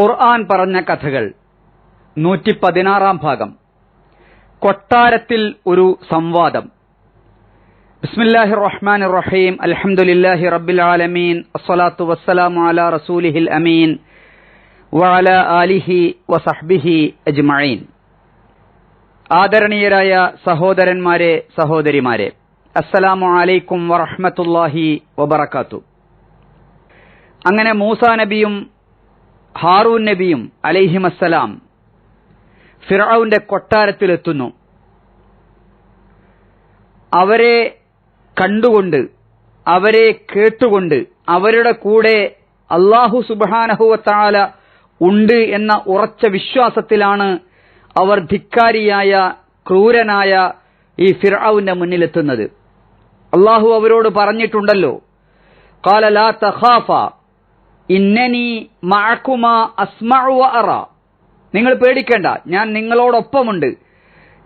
ഖുർആൻ പറഞ്ഞ കഥകൾ. നൂറ്റി പതിനാറാം ഭാഗം. കൊട്ടാരത്തിൽ ഒരു സംവാദം. ബിസ്മില്ലാഹി റഹ്മാൻ റഹീം അൽഹംദുലില്ലാഹി റബ്ബിൽ ആലമീൻ. അസ്സലാത്തു വസ്സലാമു അല റസൂലിഹിൽ അമീൻ. വഅല ആലിഹി വസഹ്ബിഹി അജ്മഈൻ. ആദരണീയരായ സഹോദരന്മാരെ സഹോദരിമാരെ അസ്സലാമു അലൈക്കും വറഹ്മത്തുള്ളാഹി വബറകാത്തു. അങ്ങനെ മൂസാ നബിയും ഹാറൂൻ നബിയും അലൈഹിമസ്സലാം ഫിറൌന്റെ കൊട്ടാരത്തിലെത്തുന്നു. അവരെ കണ്ടുകൊണ്ട് അവരെ കേട്ടുകൊണ്ട് അവരുടെ കൂടെ അള്ളാഹു സുബാനഹുവത്താല ഉണ്ട് എന്ന ഉറച്ച വിശ്വാസത്തിലാണ് അവർ ധിക്കാരിയായ ക്രൂരനായ ഈ ഫിറൌന്റെ മുന്നിലെത്തുന്നത്. അള്ളാഹു അവരോട് പറഞ്ഞിട്ടുണ്ടല്ലോ കാല ലാ തഖാഫ ഇന്നനി മഅക്കുമ അസ്മഉ അറ. നിങ്ങൾ പേടിക്കേണ്ട ഞാൻ നിങ്ങളോടൊപ്പമുണ്ട്.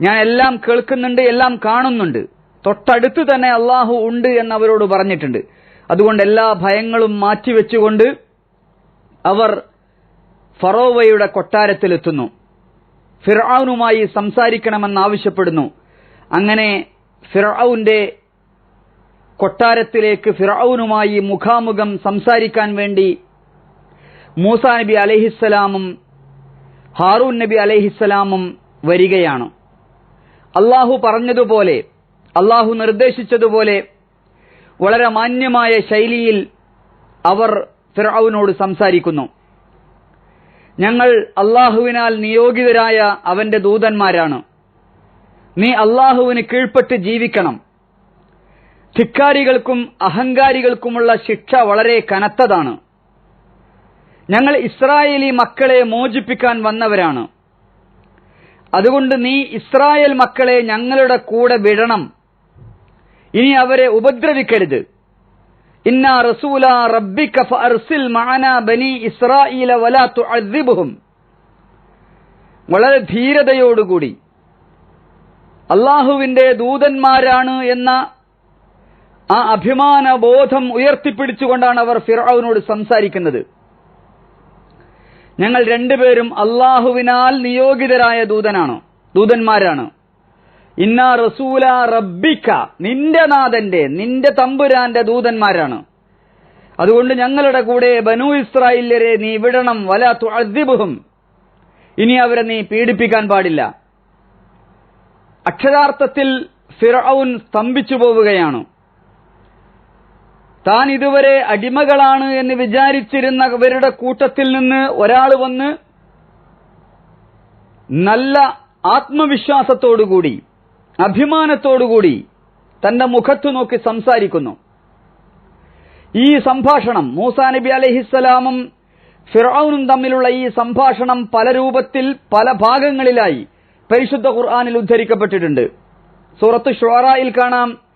ഞാൻ എല്ലാം കേൾക്കുന്നുണ്ട് എല്ലാം കാണുന്നുണ്ട്. തൊട്ടടുത്ത് തന്നെ അള്ളാഹു ഉണ്ട് എന്ന് അവരോട് പറഞ്ഞിട്ടുണ്ട്. അതുകൊണ്ട് എല്ലാ ഭയങ്ങളും മാറ്റിവെച്ചുകൊണ്ട് അവർ ഫറോവയുടെ കൊട്ടാരത്തിലെത്തുന്നു. ഫിർഔനുമായി സംസാരിക്കണമെന്നാവശ്യപ്പെടുന്നു അങ്ങനെ ഫിറൌന്റെ കൊട്ടാരത്തിലേക്ക് ഫിർഔനുമായി മുഖാമുഖം സംസാരിക്കാൻ വേണ്ടി മൂസാ നബി അലഹിസ്സലാമും ഹാറൂൻ നബി അലഹിസ്സലാമും വരികയാണ്. അള്ളാഹു പറഞ്ഞതുപോലെ അള്ളാഹു നിർദ്ദേശിച്ചതുപോലെ വളരെ മാന്യമായ ശൈലിയിൽ അവർ ഫിറൌനോട് സംസാരിക്കുന്നു. ഞങ്ങൾ അള്ളാഹുവിനാൽ നിയോഗിതരായ അവന്റെ ദൂതന്മാരാണ്. നീ അള്ളാഹുവിന് കീഴ്പ്പെട്ട് ജീവിക്കണം. ധിക്കാരികൾക്കും അഹങ്കാരികൾക്കുമുള്ള ശിക്ഷ വളരെ കനത്തതാണ്. ഞങ്ങൾ ഇസ്രായേലി മക്കളെ മോചിപ്പിക്കാൻ വന്നവരാണ്. അതുകൊണ്ട് നീ ഇസ്രായേൽ മക്കളെ ഞങ്ങളുടെ കൂടെ വിടണം. ഇനി അവരെ ഉപദ്രവിക്കരുത്. ഇന്ന റസൂല റബ്ബിക ഫഅർസിൽ മഅന ബനി ഇസ്രായീല വലാ തുഅദ്ദിബുഹും. വളരെ ധീരതയോടുകൂടി. അള്ളാഹുവിന്റെ ദൂതന്മാരാണ് എന്ന ആ അഭിമാന ബോധം ഉയർത്തിപ്പിടിച്ചുകൊണ്ടാണ് അവർ ഫിറൌനോട് സംസാരിക്കുന്നത്. ഞങ്ങൾ രണ്ടുപേരും അള്ളാഹുവിനാൽ നിയോഗിതരായ ദൂതനാണ് ദൂതന്മാരാണ്. ഇന്ന റസൂല റബ്ബിക്ക നിന്റെ നാഥന്റെ നിന്റെ തമ്പുരാന്റെ ദൂതന്മാരാണ്. അതുകൊണ്ട് ഞങ്ങളുടെ കൂടെ ബനു ഇസ്രായേലരെ നീ വിടണം വല തുഅദ്ദിബുഹും. ഇനി അവരെ നീ പീഡിപ്പിക്കാൻ പാടില്ല. അക്ഷരാർത്ഥത്തിൽ ഫിറൌൻ സ്തംഭിച്ചു പോവുകയാണ് താൻ ഇതുവരെ അടിമകളാണ് എന്ന് വിചാരിച്ചിരുന്നവരുടെ കൂട്ടത്തിൽ നിന്ന് ഒരാൾ വന്ന് നല്ല ആത്മവിശ്വാസത്തോടുകൂടി അഭിമാനത്തോടുകൂടി തന്റെ മുഖത്തു നോക്കി സംസാരിക്കുന്നു. ഈ സംഭാഷണം മൂസാ നബി അലഹിസ്സലാമും ഫിറൌനും തമ്മിലുള്ള ഈ സംഭാഷണം പല രൂപത്തിൽ പല ഭാഗങ്ങളിലായി പരിശുദ്ധ ഖുർആാനിൽ ഉദ്ധരിക്കപ്പെട്ടിട്ടുണ്ട്. സൂറത്ത് ഷുറായിൽ കാണാം.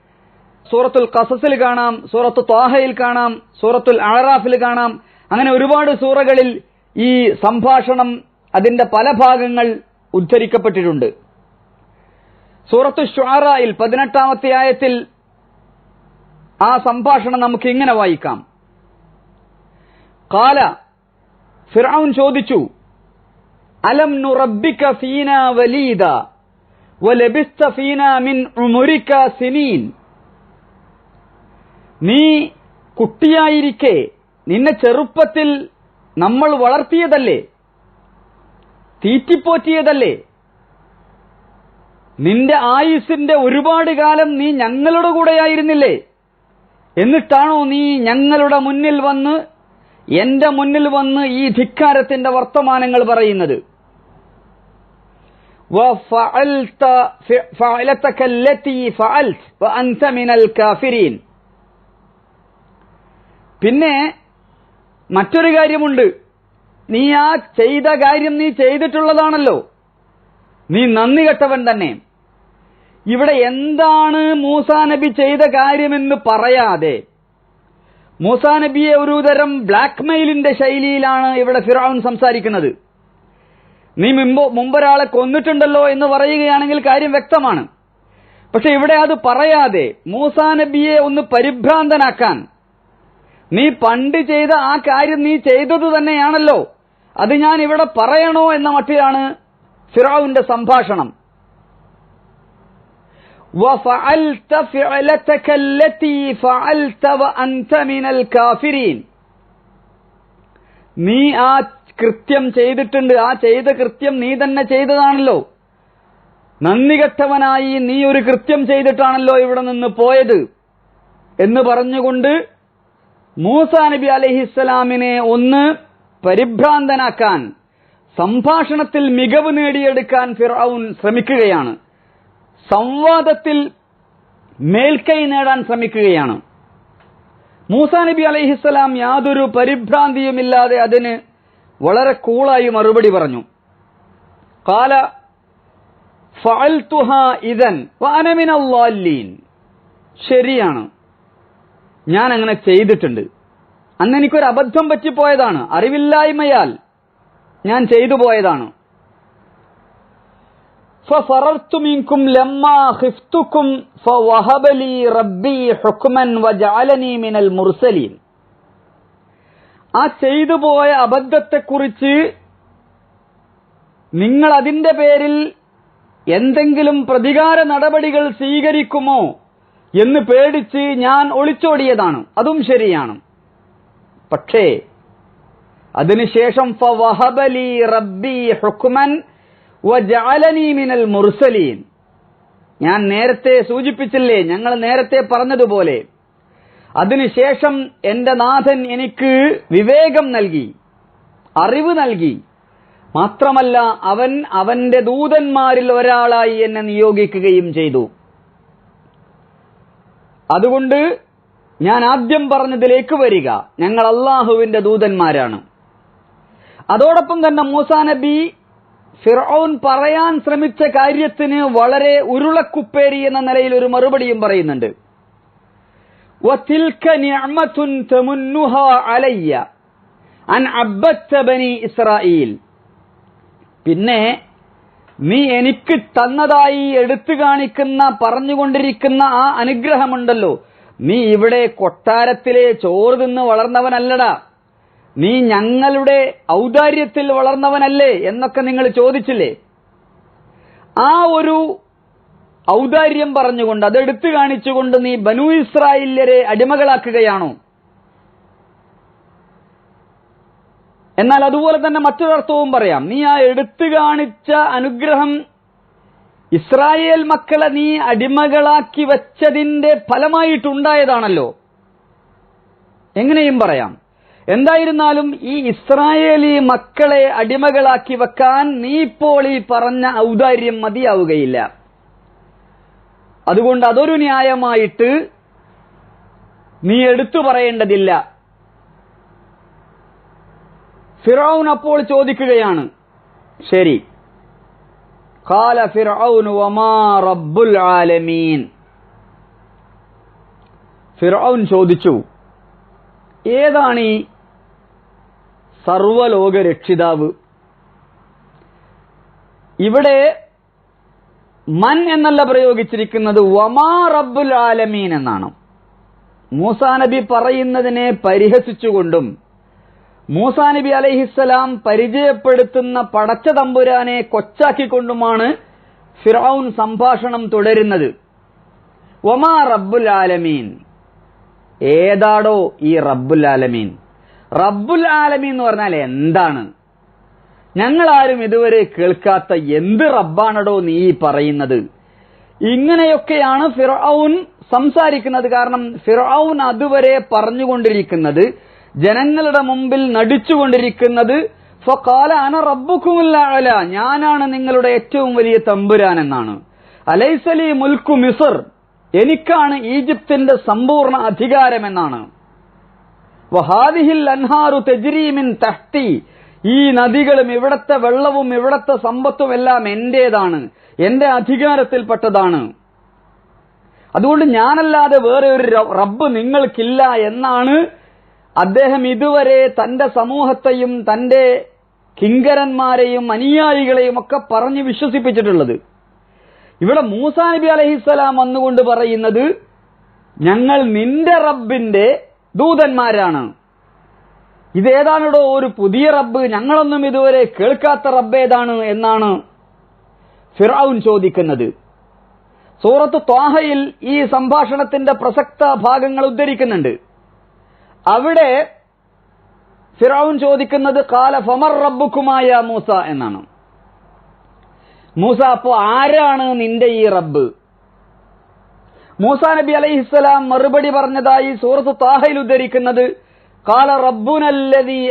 സൂറത്തുൽ കസസിൽ കാണാം സൂറത്ത് ത്വാഹയിൽ കാണാം സൂറത്തുൽ അഴറാഫിൽ കാണാം. അങ്ങനെ ഒരുപാട് സൂറകളിൽ ഈ സംഭാഷണം അതിന്റെ പല ഭാഗങ്ങൾ ഉദ്ധരിക്കപ്പെട്ടിട്ടുണ്ട്. സൂറത്ത് ഷുറായിൽ പതിനെട്ടാമത്തെ ആയത്തിൽ ആ സംഭാഷണം നമുക്ക് ഇങ്ങനെ വായിക്കാം. കാല ഫിറൌൻ ചോദിച്ചു അലം നുറബ്ബിക ഫീന വലീദ വലബിസ്ത ഫീന മിൻ ഉമുരിക സിനീൻ? നീ കുട്ടിയായിരിക്കെ. നിന്നെ ചെറുപ്പത്തിൽ നമ്മൾ വളർത്തിയതല്ലേ? തീറ്റിപ്പോറ്റിയതല്ലേ? നിന്റെ ആയുസിന്റെ ഒരുപാട് കാലം നീ ഞങ്ങളുടെ കൂടെയായിരുന്നില്ലേ? എന്നിട്ടാണോ നീ ഞങ്ങളുടെ മുന്നിൽ വന്ന് എന്റെ മുന്നിൽ വന്ന് ഈ ധിക്കാരത്തിന്റെ വർത്തമാനങ്ങൾ പറയുന്നത്? പിന്നെ മറ്റൊരു കാര്യമുണ്ട്. നീ ആ ചെയ്ത കാര്യം നീ ചെയ്തിട്ടുള്ളതാണല്ലോ. നീ നന്ദി കെട്ടവൻ തന്നെ. ഇവിടെ എന്താണ് മൂസാ നബി ചെയ്ത കാര്യമെന്ന് പറയാതെ. മൂസാ നബിയെ ഒരു തരം ബ്ലാക്ക്മെയിലിന്റെ ശൈലിയിലാണ് ഇവിടെ ഫിറൌൻ സംസാരിക്കുന്നത്. നീ മുമ്പ് മുമ്പൊരാളെ കൊന്നിട്ടുണ്ടല്ലോ എന്ന് പറയുകയാണെങ്കിൽ കാര്യം വ്യക്തമാണ്. പക്ഷെ ഇവിടെ അത് പറയാതെ മൂസാ നബിയെ ഒന്ന് പരിഭ്രാന്തനാക്കാൻ നീ പണ്ട് ചെയ്ത ആ കാര്യം നീ ചെയ്തത് തന്നെയാണല്ലോ. അത് ഞാൻ ഇവിടെ പറയണോ എന്ന മട്ടിലാണ് ഫിറാവിന്റെ സംഭാഷണം. നീ ആ കൃത്യം ചെയ്തിട്ടുണ്ട് ആ ചെയ്ത കൃത്യം നീ തന്നെ ചെയ്തതാണല്ലോ. നന്ദികെട്ടവനായി നീ ഒരു കൃത്യം ചെയ്തിട്ടാണല്ലോ ഇവിടെ നിന്ന് പോയത് എന്ന് പറഞ്ഞുകൊണ്ട് മൂസ നബി അലഹിസ്സലാമിനെ ഒന്ന് പരിഭ്രാന്തനാക്കാൻ സംഭാഷണത്തിൽ മികവ് നേടിയെടുക്കാൻ ഫിറൌൻ ശ്രമിക്കുകയാണ്. സംവാദത്തിൽ മേൽക്കൈ നേടാൻ ശ്രമിക്കുകയാണ്. മൂസ നബി അലഹിസ്സലാം യാതൊരു പരിഭ്രാന്തിയുമില്ലാതെ അതിന് വളരെ കൂളായി മറുപടി പറഞ്ഞു. കാല ഫഅൽതുഹ ഇദൻ വാനമിനല്ലാലീൻ ശരിയാണ്. ഞാൻ അങ്ങനെ ചെയ്തിട്ടുണ്ട് അന്ന് എനിക്കൊരു അബദ്ധം പറ്റിപ്പോയതാണ് അറിവില്ലായ്മയാൽ ഞാൻ ചെയ്തു പോയതാണ് ففررت منكم لما خفتكم فوهب لي ربي حكما وجعلني من المرسلين ആ ചെയ്തു പോയ അബദ്ധത്തെക്കുറിച്ച് നിങ്ങൾ അതിന്റെ പേരിൽ എന്തെങ്കിലും പ്രതികാര നടപടികൾ സ്വീകരിക്കുമോ എന്ന് പേടിച്ച് ഞാൻ ഒളിച്ചോടിയതാണ്. അതും ശരിയാണ്. പക്ഷേ അതിനുശേഷം ഫവഹബലി ഹുക്മൻ മുർസലീൻ. ഞാൻ നേരത്തെ സൂചിപ്പിച്ചില്ലേ ഞങ്ങൾ നേരത്തെ പറഞ്ഞതുപോലെ അതിനുശേഷം എന്റെ നാഥൻ എനിക്ക് വിവേകം നൽകി അറിവ് നൽകി. മാത്രമല്ല അവൻ അവന്റെ ദൂതന്മാരിൽ ഒരാളായി എന്നെ നിയോഗിക്കുകയും ചെയ്തു. അതുകൊണ്ട് ഞാൻ ആദ്യം പറഞ്ഞതിലേക്ക് വരിക. ഞങ്ങൾ അള്ളാഹുവിന്റെ ദൂതന്മാരാണ്. അതോടൊപ്പം തന്നെ മൂസാ നബി ഫിറോൻ പറയാൻ ശ്രമിച്ച കാര്യത്തിന് വളരെ ഉരുളക്കുപ്പേരി എന്ന നിലയിൽ ഒരു മറുപടിയും പറയുന്നുണ്ട്. പിന്നെ നീ എനിക്ക് തന്നതായി എടുത്തു കാണിക്കുന്ന പറഞ്ഞുകൊണ്ടിരിക്കുന്ന ആ അനുഗ്രഹമുണ്ടല്ലോ. നീ ഇവിടെ കൊട്ടാരത്തിലെ ചോറ് തിന്ന് വളർന്നവനല്ലടാ. നീ ഞങ്ങളുടെ ഔദാര്യത്തിൽ വളർന്നവനല്ലേ എന്നൊക്കെ നിങ്ങൾ ചോദിച്ചില്ലേ? ആ ഒരു ഔദാര്യം പറഞ്ഞുകൊണ്ട് അതെടുത്തു കാണിച്ചുകൊണ്ട് നീ ബനു ഇസ്രായേല്യരെ അടിമകളാക്കുകയാണോ? എന്നാൽ അതുപോലെ തന്നെ മറ്റൊരർത്ഥവും പറയാം. നീ ആ എടുത്തു കാണിച്ച അനുഗ്രഹം ഇസ്രായേൽ മക്കളെ നീ അടിമകളാക്കി വെച്ചതിന്റെ ഫലമായിട്ടുണ്ടായതാണല്ലോ. എങ്ങനെയും പറയാം. എന്തായിരുന്നാലും ഈ ഇസ്രായേലി മക്കളെ അടിമകളാക്കി വെക്കാൻ നീ ഇപ്പോൾ ഈ പറഞ്ഞ ഔദാര്യം മതിയാവുകയില്ല. അതുകൊണ്ട് അതൊരു ന്യായമായിട്ട് നീ എടുത്തു പറയേണ്ടതില്ല. ഫിറൌൻ അപ്പോൾ ചോദിക്കുകയാണ്. ശരി. കാല ഫിറൌൻ വമാ റബ്ബുൽ ആലമീൻ. ഫിറൌൻ ചോദിച്ചു ഏതാണ് ഈ സർവലോക രക്ഷിതാവ് ഇവിടെ മൻ എന്നല്ല പ്രയോഗിച്ചിരിക്കുന്നത് വമാ റബ്ബുൽ ആലമീൻ എന്നാണ്. മൂസാ നബി പറയുന്നതിനെ പരിഹസിച്ചുകൊണ്ടും മൂസാ നബി അലൈഹിസ്സലാം പരിചയപ്പെടുത്തുന്ന പടച്ച തമ്പുരാനെ കൊച്ചാക്കിക്കൊണ്ടുമാണ് ഫിറൌൻ സംഭാഷണം തുടരുന്നത്. ഒമാ റബ്ബുൽ ആലമീൻ. ഏതാടോ ഈ റബ്ബുൽ ആലമീൻ? റബ്ബുൽ ആലമീൻ എന്ന് പറഞ്ഞാൽ എന്താണ്? ഞങ്ങൾ ആരും ഇതുവരെ കേൾക്കാത്ത എന്ത് റബ്ബാണടോ നീ പറയുന്നത്? ഇങ്ങനെയൊക്കെയാണ് ഫിറൌൻ സംസാരിക്കുന്നത്. കാരണം ഫിറൌൻ അതുവരെ പറഞ്ഞുകൊണ്ടിരിക്കുന്നത് ജനങ്ങളുടെ മുമ്പിൽ നടിച്ചുകൊണ്ടിരിക്കുന്നത് ഫഖാല അന റബ്ബുക്കുമില്ല ഞാനാണ് നിങ്ങളുടെ ഏറ്റവും വലിയ തമ്പുരാൻ എന്നാണ്. അലൈസലി മുൽക്കു മിസർ. എനിക്കാണ് ഈജിപ്തിന്റെ സമ്പൂർണ അധികാരമെന്നാണ് വഹാദിഹിൽ അൻഹാറു തെജ്രീമിൻ തഹ്തി. ഈ നദികളും ഇവിടത്തെ വെള്ളവും ഇവിടത്തെ സമ്പത്തും എല്ലാം എന്റേതാണ്. എന്റെ അധികാരത്തിൽപ്പെട്ടതാണ്. അതുകൊണ്ട് ഞാനല്ലാതെ വേറെ ഒരു റബ്ബ് നിങ്ങൾക്കില്ല എന്നാണ് അദ്ദേഹം ഇതുവരെ തന്റെ സമൂഹത്തെയും തന്റെ കിങ്കരന്മാരെയും അനുയായികളെയും ഒക്കെ പറഞ്ഞ് വിശ്വസിപ്പിച്ചിട്ടുള്ളത്. ഇവിടെ മൂസാ നബി അലഹിസ്സലാം വന്നുകൊണ്ട് പറയുന്നത് ഞങ്ങൾ നിന്റെ റബ്ബിന്റെ ദൂതന്മാരാണ്. ഇതേതാണിടോ ഒരു പുതിയ റബ്ബ് ഞങ്ങളൊന്നും ഇതുവരെ കേൾക്കാത്ത റബ്ബേതാണ് എന്നാണ് ഫിറൌൻ ചോദിക്കുന്നത്. സൂറത്ത് ത്വാഹയിൽ ഈ സംഭാഷണത്തിന്റെ പ്രസക്ത ഭാഗങ്ങൾ ഉദ്ധരിക്കുന്നുണ്ട്. അവിടെ ഫിറൌൻ ചോദിക്കുന്നത് കാല ഫമർ റബ്ബുക്കുമായ മൂസ എന്നാണ്. മൂസ അപ്പോ ആരാണ് നിന്റെ ഈ റബ്ബ്? മൂസ നബി അലൈഹി അലൈഹിസ്സലാം മറുപടി പറഞ്ഞതായി സൂറത്ത് താഹയിൽ ഉദ്ധരിക്കുന്നത് കാല റബ്ബുനല്ലതി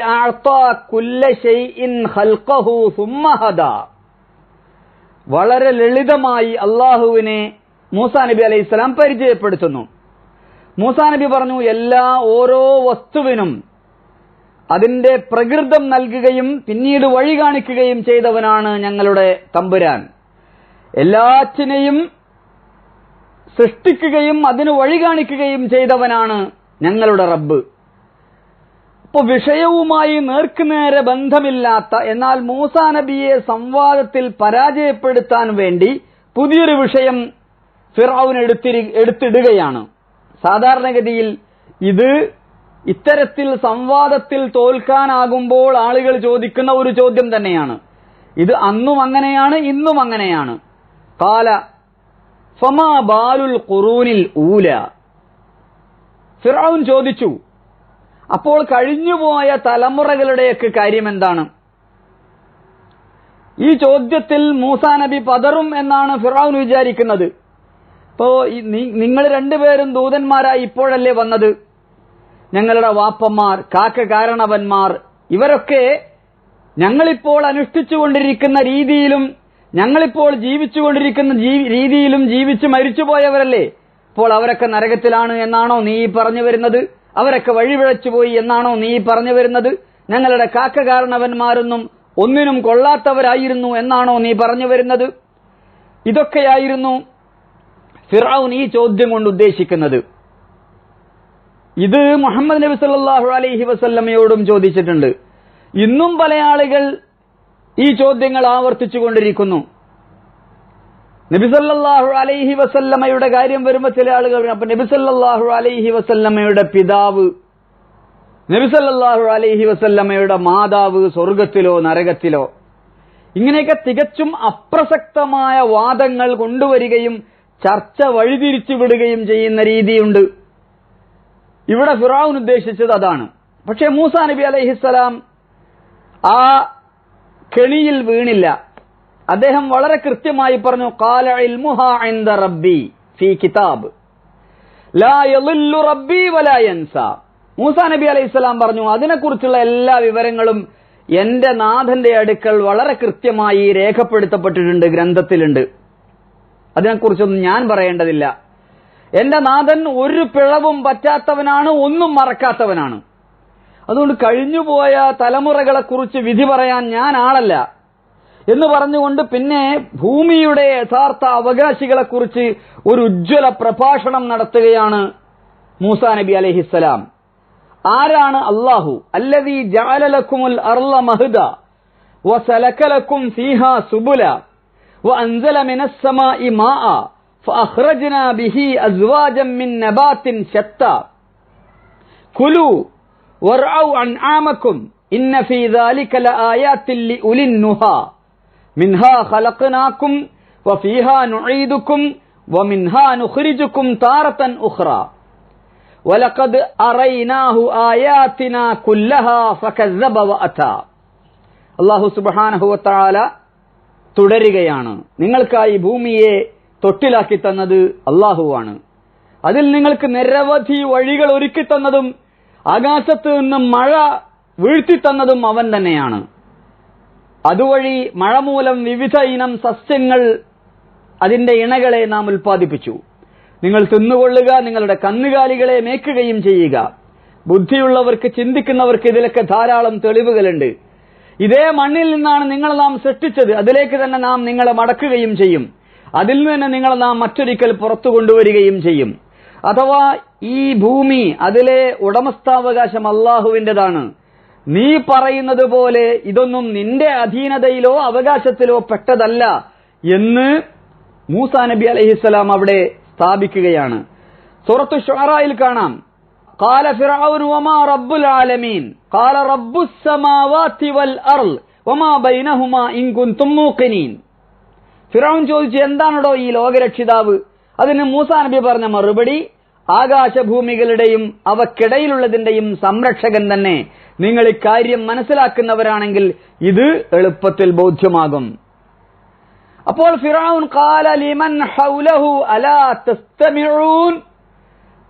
വളരെ ലളിതമായി അള്ളാഹുവിനെ മൂസ നബി അലൈഹി അലൈഹിസ്സലാം പരിചയപ്പെടുത്തുന്നു. മൂസ നബി പറഞ്ഞു എല്ലാ ഓരോ വസ്തുവിനും അതിന്റെ പ്രകൃതം നൽകുകയും പിന്നീട് വഴി കാണിക്കുകയും ചെയ്തവനാണ് ഞങ്ങളുടെ തമ്പുരാൻ. എല്ലാറ്റിനെയും സൃഷ്ടിക്കുകയും അതിന് വഴി കാണിക്കുകയും ചെയ്തവനാണ് ഞങ്ങളുടെ റബ്ബ്. ഇപ്പൊ വിഷയവുമായി നേർക്കുനേരെ ബന്ധമില്ലാത്ത എന്നാൽ മൂസാ നബിയെ സംവാദത്തിൽ പരാജയപ്പെടുത്താൻ വേണ്ടി പുതിയൊരു വിഷയം ഫിറാവുൻ എടുത്തിരി എടുത്തിടുകയാണ്. സാധാരണഗതിയിൽ ഇത് ഇത്തരത്തിൽ സംവാദത്തിൽ തോൽക്കാനാകുമ്പോൾ ആളുകൾ ചോദിക്കുന്ന ഒരു ചോദ്യം തന്നെയാണ്. ഇത് അന്നും അങ്ങനെയാണ് ഇന്നും അങ്ങനെയാണ്. കാല ഫമാ ബാലുൽ ഖുറൂനിൽ ഊല. ഫിറൌൻ ചോദിച്ചു അപ്പോൾ കഴിഞ്ഞുപോയ തലമുറകളുടെയൊക്കെ കാര്യം എന്താണ് ഈ ചോദ്യത്തിൽ മൂസാ നബി പതറും എന്നാണ് ഫിറൌൻ വിചാരിക്കുന്നത്. ഇപ്പോ നിങ്ങൾ രണ്ടുപേരും ദൂതന്മാരായി ഇപ്പോഴല്ലേ വന്നത്? ഞങ്ങളുടെ വാപ്പന്മാർ കാക്ക കാരണവന്മാർ ഇവരൊക്കെ ഞങ്ങളിപ്പോൾ അനുഷ്ഠിച്ചുകൊണ്ടിരിക്കുന്ന രീതിയിലും ഞങ്ങളിപ്പോൾ ജീവിച്ചുകൊണ്ടിരിക്കുന്ന രീതിയിലും ജീവിച്ച് മരിച്ചുപോയവരല്ലേ? അപ്പോൾ അവരൊക്കെ നരകത്തിലാണ് എന്നാണോ നീ പറഞ്ഞു വരുന്നത്? അവരൊക്കെ വഴിപിഴച്ചുപോയി എന്നാണോ നീ പറഞ്ഞു വരുന്നത്? ഞങ്ങളുടെ കാക്ക കാരണവന്മാരൊന്നും ഒന്നിനും കൊള്ളാത്തവരായിരുന്നു എന്നാണോ നീ പറഞ്ഞു വരുന്നത്? ഇതൊക്കെയായിരുന്നു ഫിറൌൻ ഈ ചോദ്യം കൊണ്ട് ഉദ്ദേശിക്കുന്നത്. ഇത് മുഹമ്മദ് നബി സല്ലാഹു അലൈഹി വസല്ലമയോടും ചോദിച്ചിട്ടുണ്ട്. ഇന്നും പല ആളുകൾ ഈ ചോദ്യങ്ങൾ ആവർത്തിച്ചു കൊണ്ടിരിക്കുന്നു നബിസല്ലാഹു അലൈഹി വസല്ലമ്മയുടെ കാര്യം വരുമ്പോൾ ചില ആളുകൾ അപ്പൊ നബിസല്ലാഹു അലൈഹി വസല്ലമ്മയുടെ പിതാവ് നബിസല്ലാഹു അലൈഹി വസല്ലമ്മയുടെ മാതാവ് സ്വർഗത്തിലോ നരകത്തിലോ? ഇങ്ങനെയൊക്കെ തികച്ചും അപ്രസക്തമായ വാദങ്ങൾ കൊണ്ടുവരികയും ചർച്ച വഴിതിരിച്ചു വിടുകയും ചെയ്യുന്ന രീതിയുണ്ട്. ഇവിടെ ഫിറാവുൻ ഉദ്ദേശിച്ചത് അതാണ്. പക്ഷേ മൂസ നബി അലൈഹിസ്സലാം ആ കെണിയിൽ വീണില്ല. അദ്ദേഹം വളരെ കൃത്യമായി പറഞ്ഞു കാല റബ്ബി ഫി കിതാബ്. റബ്ബി മൂസ നബി അലൈഹിസ്സലാം പറഞ്ഞു അതിനെക്കുറിച്ചുള്ള എല്ലാ വിവരങ്ങളും എന്റെ നാഥന്റെ അടുക്കൽ വളരെ കൃത്യമായി രേഖപ്പെടുത്തപ്പെട്ടിട്ടുണ്ട് ഗ്രന്ഥത്തിലുണ്ട്. അതിനെക്കുറിച്ചൊന്നും ഞാൻ പറയേണ്ടതില്ല. എന്റെ നാഥൻ ഒരു പിഴവും പറ്റാത്തവനാണ് ഒന്നും മറക്കാത്തവനാണ്. അതുകൊണ്ട് കഴിഞ്ഞുപോയ തലമുറകളെക്കുറിച്ച് വിധി പറയാൻ ഞാൻ ആളല്ല. എന്ന് പറഞ്ഞുകൊണ്ട് പിന്നെ ഭൂമിയുടെ യഥാർത്ഥ അവകാശികളെക്കുറിച്ച് ഒരു ഉജ്ജ്വല പ്രഭാഷണം നടത്തുകയാണ് മൂസാ നബി അലഹിസ്സലാം ആരാണ് അള്ളാഹു അല്ലദീ ജാലലക്കുമുൽ അർല മഹ്ദ വസലക്കലക്കും ഫീഹാ സുബുല. وأنزل من السماء ماء فأخرجنا به أزواجا من نبات شتى. كلوا وارعوا أنعامكم إن في ذلك لآيات لأولي النهى منها خلقناكم وفيها نعيدكم ومنها نخرجكم تارة أخرى. ولقد أريناه آياتنا كلها فكذب وأتى. الله سبحانه وتعالى തുടരുകയാണ്. നിങ്ങൾക്കായി ഭൂമിയെ തൊട്ടിലാക്കി തന്നത് അള്ളാഹുവാണ്. അതിൽ നിങ്ങൾക്ക് നിരവധി വഴികൾ ഒരുക്കി തന്നതും ആകാശത്ത് നിന്നും മഴ വീഴ്ത്തി തന്നതും അവൻ തന്നെയാണ്. അതുവഴി മഴ മൂലം വിവിധ ഇനം സസ്യങ്ങൾ അതിന്റെ ഇണകളെ നാം ഉൽപ്പാദിപ്പിച്ചു. നിങ്ങൾ തിന്നുകൊള്ളുക നിങ്ങളുടെ കന്നുകാലികളെ മേക്കുകയും ചെയ്യുക. ബുദ്ധിയുള്ളവർക്ക് ചിന്തിക്കുന്നവർക്ക് ഇതിലൊക്കെ ധാരാളം തെളിവുകളുണ്ട്. ഇതേ മണ്ണിൽ നിന്നാണ് നിങ്ങൾ നാം സൃഷ്ടിച്ചത്. അതിലേക്ക് തന്നെ നാം നിങ്ങളെ മടക്കുകയും ചെയ്യും. അതിൽ നിന്ന് തന്നെ നിങ്ങളെ നാം മറ്റൊരിക്കൽ പുറത്തു കൊണ്ടുവരികയും ചെയ്യും. അഥവാ ഈ ഭൂമി അതിലെ ഉടമസ്ഥാവകാശം അള്ളാഹുവിന്റെതാണ്. നീ പറയുന്നത് പോലെ ഇതൊന്നും നിന്റെ അധീനതയിലോ അവകാശത്തിലോ പെട്ടതല്ല എന്ന് മൂസാ നബി അലഹിസ്സലാം അവിടെ സ്ഥാപിക്കുകയാണ്. സൂറത്തു ഷുറായിൽ കാണാം. قال فرعون وما رب العالمين قال رب السماوات والأرض وما بينهما إن كنتم موقنين ഫിറോൻ ചോദിച്ചു എന്താണടോ ഈ ലോകരക്ഷിതാവ് അതിന് മൂസാ നബി പറഞ്ഞ മറുപടി ആകാശഭൂമികളുടെയും അവക്കിടയിലുള്ളതിന്റെയും സംരക്ഷകൻ തന്നെ നിങ്ങൾ ഇക്കാര്യം മനസ്സിലാക്കുന്നവരാണെങ്കിൽ ഇത് എളുപ്പത്തിൽ ബോധ്യമാകും അപ്പോൾ ഫിറൌൻ ഖാല ലിമൻ ഹൗലഹു അലാ തസ്തമിഊൻ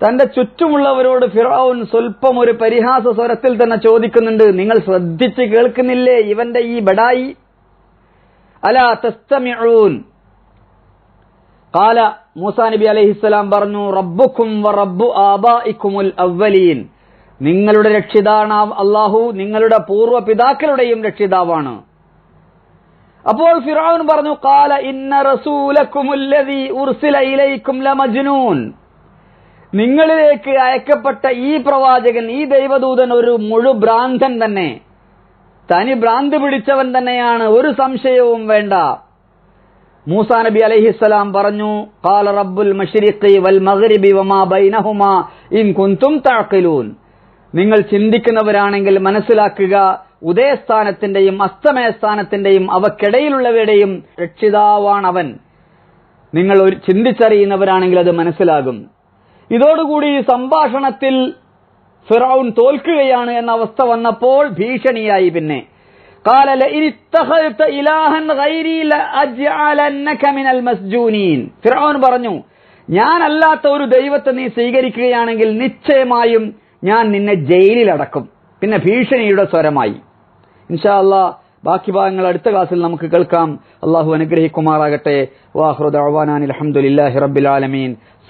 തന്റെ ചുറ്റുമുള്ളവരോട് ഫിറൌൻ സ്വൽപ്പം ഒരു പരിഹാസ സ്വരത്തിൽ തന്നെ ചോദിക്കുന്നുണ്ട്. നിങ്ങൾ ശ്രദ്ധിച്ച് കേൾക്കുന്നില്ലേ ഇവന്റെ ഈ ബഡായി? അലാ തസ്തമിഊൻ. കാല മൂസാ നബി അലഹിസ്സലാം പറഞ്ഞു റബ്ബുക്കും റബ്ബു ആബായിക്കുമുൽ അവലീൻ നിങ്ങളുടെ രക്ഷിതാണ് അള്ളാഹു നിങ്ങളുടെ പൂർവ പിതാക്കളുടെയും രക്ഷിതാവാണ്. അപ്പോൾ ഫിറാവൻ പറഞ്ഞു കാല ഇന്ന റസൂലക്കുമുല്ലതി ഉർസില ഇലൈക്കും ലമജ്നൂൻ. നിങ്ങളിലേക്ക് അയക്കപ്പെട്ട ഈ പ്രവാചകൻ ഈ ദൈവദൂതൻ ഒരു മുഴു ഭ്രാന്തൻ തന്നെ. തനി ഭ്രാന്ത് പിടിച്ചവൻ തന്നെയാണ്. ഒരു സംശയവും വേണ്ട. മൂസാ നബി അലൈഹിസ്സലാം പറഞ്ഞു കാല റബ്ബുൽ മഷ്രിഖി വൽ മഗ്രിബി വമാ ബൈനഹുമാ ഇൻ കുന്തും തഅഖിലൂൻ. നിങ്ങൾ ചിന്തിക്കുന്നവരാണെങ്കിൽ മനസ്സിലാക്കുക ഉദയസ്ഥാനത്തിന്റെയും അസ്തമയസ്ഥാനത്തിന്റെയും അവക്കിടയിലുള്ളവരുടെയും രക്ഷിതാവാണവൻ. നിങ്ങൾ ചിന്തിച്ചറിയുന്നവരാണെങ്കിൽ അത് മനസ്സിലാകും. ഇതോടുകൂടി ഈ സംഭാഷണത്തിൽ ഫിറൌൻ തോൽക്കുകയാണ് എന്ന അവസ്ഥ വന്നപ്പോൾ ഭീഷണിയായി പിന്നെ. ഫിറൌൻ പറഞ്ഞു ഞാനല്ലാത്ത ഒരു ദൈവത്തെ നീ സ്വീകരിക്കുകയാണെങ്കിൽ നിശ്ചയമായും ഞാൻ നിന്നെ ജയിലിലടക്കും. പിന്നെ ഭീഷണിയുടെ സ്വരമായി. ഇൻഷാ ബാക്കി ഭാഗങ്ങൾ അടുത്ത ക്ലാസ്സിൽ നമുക്ക് കേൾക്കാം. അള്ളാഹു അനുഗ്രഹിക്കുമാറാകട്ടെ. വാഹ്റുദ് അഹ്വാനാൻ അലഹമുല്ലാഹി റബ്ബിൽ ആലമീൻ.